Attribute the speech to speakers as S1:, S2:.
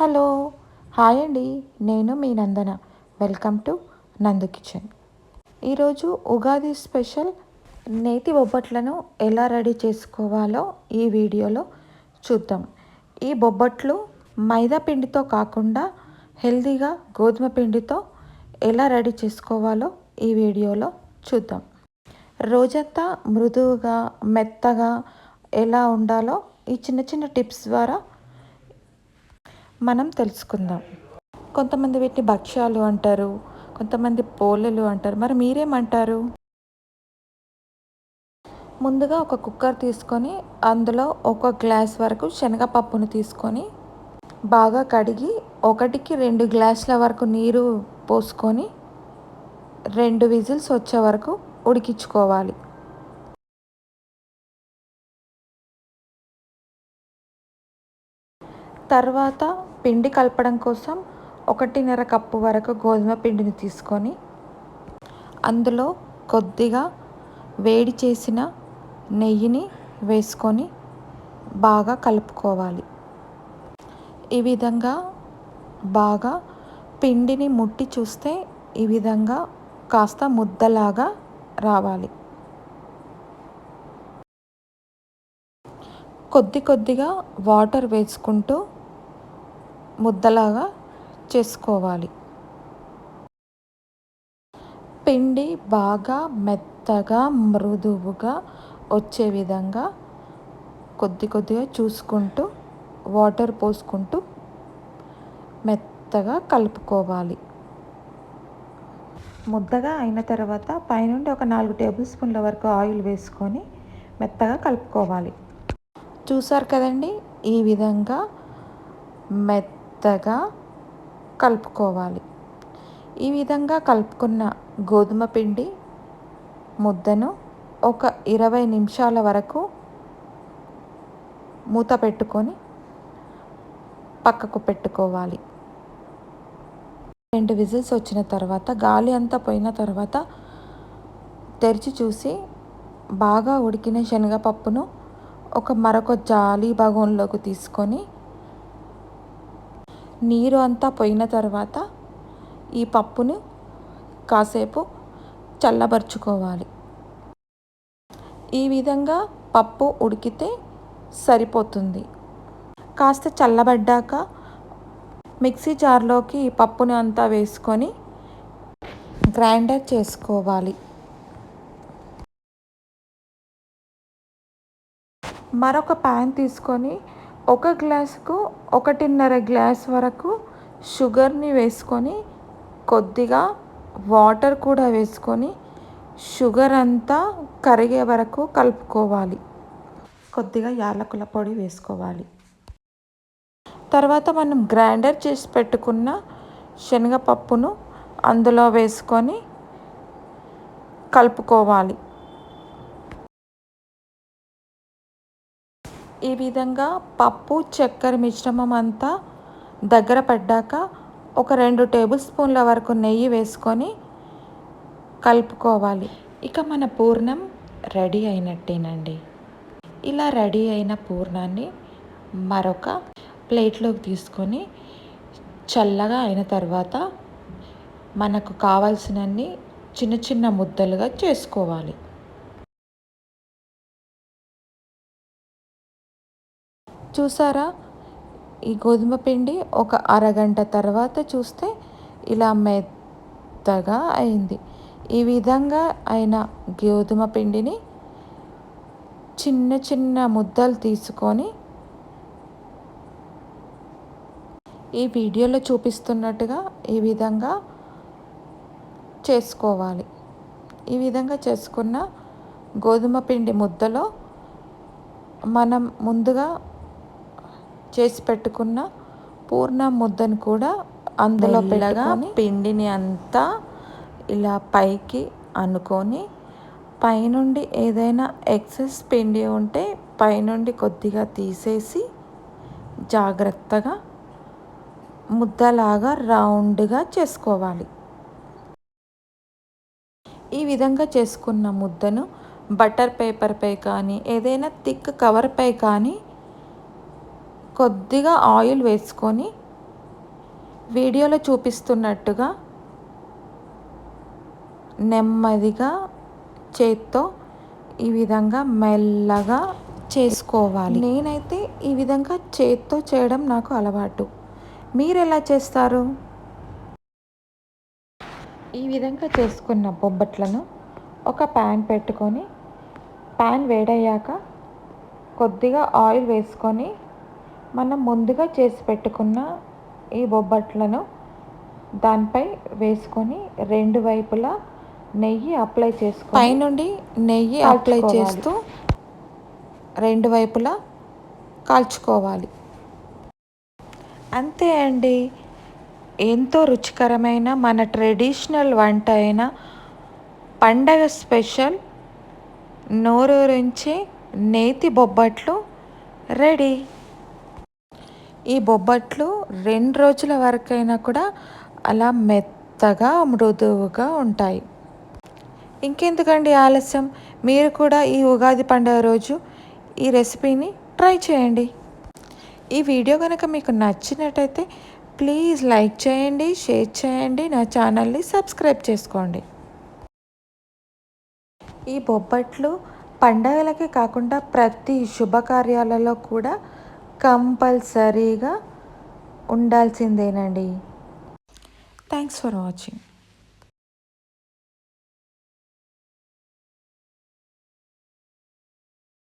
S1: Hello. Hi అండి. నేను మీ Nandana. Welcome to Nandu kitchen. ఈరోజు ఉగాది స్పెషల్ నేతి బొబ్బట్లను ఎలా రెడీ చేసుకోవాలో ఈ వీడియోలో చూద్దాం. ఈ బొబ్బట్లు మైదా పిండితో కాకుండా హెల్దీగా గోధుమ పిండితో ఎలా రెడీ చేసుకోవాలో ఈ వీడియోలో చూద్దాం. రోజంతా మృదువుగా మెత్తగా ఎలా ఉండాలో ఈ చిన్న చిన్న టిప్స్ ద్వారా మనం తెలుసుకుందాం. కొంతమంది వీటిని భక్ష్యాలు అంటారు కొంతమంది పోలెలు అంటారు. మరి మీరేమంటారు? ముందుగా ఒక కుక్కర్ తీసుకొని అందులో ఒక గ్లాస్ వరకు శనగపప్పును తీసుకొని బాగా కడిగి ఒకటికి రెండు గ్లాసుల వరకు నీరు పోసుకొని రెండు విజిల్స్ వచ్చే వరకు ఉడికించుకోవాలి. తర్వాత పిండి కలపడం కోసం ఒకటిన్నర కప్పు వరకు గోధుమ పిండిని తీసుకొని అందులో కొద్దిగా వేడి చేసిన నెయ్యిని వేసుకొని బాగా కలుపుకోవాలి. ఈ విధంగా బాగా పిండిని ముట్టి చూస్తే ఈ విధంగా కాస్త ముద్దలాగా రావాలి. కొద్ది కొద్దిగా వాటర్ వేసుకుంటూ ముద్దలాగా చేసుకోవాలి. పిండి బాగా మెత్తగా మృదువుగా వచ్చే విధంగా కొద్ది కొద్దిగా చూసుకుంటూ వాటర్ పోసుకుంటూ మెత్తగా కలుపుకోవాలి. ముద్దగా అయిన తర్వాత పైనుండి ఒక నాలుగు టేబుల్ స్పూన్ల వరకు ఆయిల్ వేసుకొని మెత్తగా కలుపుకోవాలి. చూసారు కదండి? ఈ విధంగా మెత్త మెత్తగా కలుపుకోవాలి. ఈ విధంగా కలుపుకున్న గోధుమ పిండి ముద్దను ఒక ఇరవై నిమిషాల వరకు మూత పెట్టుకొని పక్కకు పెట్టుకోవాలి. రెండు విజిల్స్ వచ్చిన తర్వాత గాలి అంతా పోయిన తర్వాత తెరిచి చూసి బాగా ఉడికిన శనగపప్పును ఒక మరొక జాలి భాగంలోకి తీసుకొని నీరు అంతా పోయిన తర్వాత ఈ పప్పును కాసేపు చల్లబరుచుకోవాలి. ఈ విధంగా పప్పు ఉడికితే సరిపోతుంది. కాస్త చల్లబడ్డాక మిక్సీ జార్లోకి పప్పును పప్పుని అంతా వేసుకొని గ్రైండర్ చేసుకోవాలి. మరొక ప్యాన్ తీసుకొని ఒక గ్లాసుకు ఒకటిన్నర గ్లాస్ వరకు షుగర్ని వేసుకొని కొద్దిగా వాటర్ కూడా వేసుకొని షుగర్ అంతా కరిగే వరకు కలుపుకోవాలి. కొద్దిగా యాలకుల పొడి వేసుకోవాలి. తర్వాత మనం గ్రైండర్ చేసి పెట్టుకున్న శనగపప్పును అందులో వేసుకొని కలుపుకోవాలి. ఈ విధంగా పప్పు చక్కెర మిశ్రమం అంతా దగ్గర పడ్డాక ఒక రెండు టేబుల్ స్పూన్ల వరకు నెయ్యి వేసుకొని కలుపుకోవాలి. ఇక మన పూర్ణం రెడీ అయినట్టేనండి. ఇలా రెడీ అయిన పూర్ణాన్ని మరొక ప్లేట్లోకి తీసుకొని చల్లగా అయిన తర్వాత మనకు కావాల్సినన్ని చిన్న చిన్న ముద్దలుగా చేసుకోవాలి. చూసారా? ఈ గోధుమ పిండి ఒక అరగంట తర్వాత చూస్తే ఇలా మెత్తగా అయింది. ఈ విధంగా అయిన గోధుమ పిండిని చిన్న చిన్న ముద్దలు తీసుకొని ఈ వీడియోలో చూపిస్తున్నట్టుగా ఈ విధంగా చేసుకోవాలి. ఈ విధంగా చేసుకున్న గోధుమ పిండి ముద్దలో మనం ముందుగా చేసి పెట్టుకున్న పూర్ణ ముద్దను కూడా అందులో పెళ్ళగా పిండిని అంతా ఇలా పైకి అనుకొని పైనుండి ఏదైనా ఎక్సెస్ పిండి ఉంటే పైనుండి కొద్దిగా తీసేసి జాగ్రత్తగా ముద్దలాగా రౌండ్గా చేసుకోవాలి. ఈ విధంగా చేసుకున్న ముద్దను బటర్ పేపర్పై కానీ ఏదైనా థిక్ కవర్పై కానీ కొద్దిగా ఆయిల్ వేసుకొని వీడియోలో చూపిస్తున్నట్టుగా నెమ్మదిగా చేత్తో ఈ విధంగా మెల్లగా చేసుకోవాలి. నేనైతే ఈ విధంగా చేత్తో చేయడం నాకు అలవాటు. మీరు ఎలా చేస్తారు? ఈ విధంగా చేసుకున్న బొబ్బట్లను ఒక ప్యాన్ పెట్టుకొని ప్యాన్ వేడయ్యాక కొద్దిగా ఆయిల్ వేసుకొని మనం ముందుగా చేసి పెట్టుకున్న ఈ బొబ్బట్లను దానిపై వేసుకొని రెండు వైపులా నెయ్యి అప్లై చేసుకొని పైనుండి నెయ్యి అప్లై చేస్తూ రెండు వైపులా కాల్చుకోవాలి. అంతే అండి. ఎంతో రుచికరమైన మన ట్రెడిషనల్ వంట అయిన పండగ స్పెషల్ నోరూరించి నేతి బొబ్బట్లు రెడీ. ఈ బొబ్బట్లు రెండు రోజుల వరకైనా కూడా అలా మెత్తగా మృదువుగా ఉంటాయి. ఇంకెందుకండి ఆలస్యం? మీరు కూడా ఈ ఉగాది పండుగ రోజు ఈ రెసిపీని ట్రై చేయండి. ఈ వీడియో కనుక మీకు నచ్చినట్టయితే ప్లీజ్ లైక్ చేయండి షేర్ చేయండి నా ఛానల్ని సబ్స్క్రైబ్ చేసుకోండి. ఈ బొబ్బట్లు పండగలకే కాకుండా ప్రతి శుభకార్యాలలో కూడా కంపల్సరీగా ఉండాల్సిందేనండి. Thanks for watching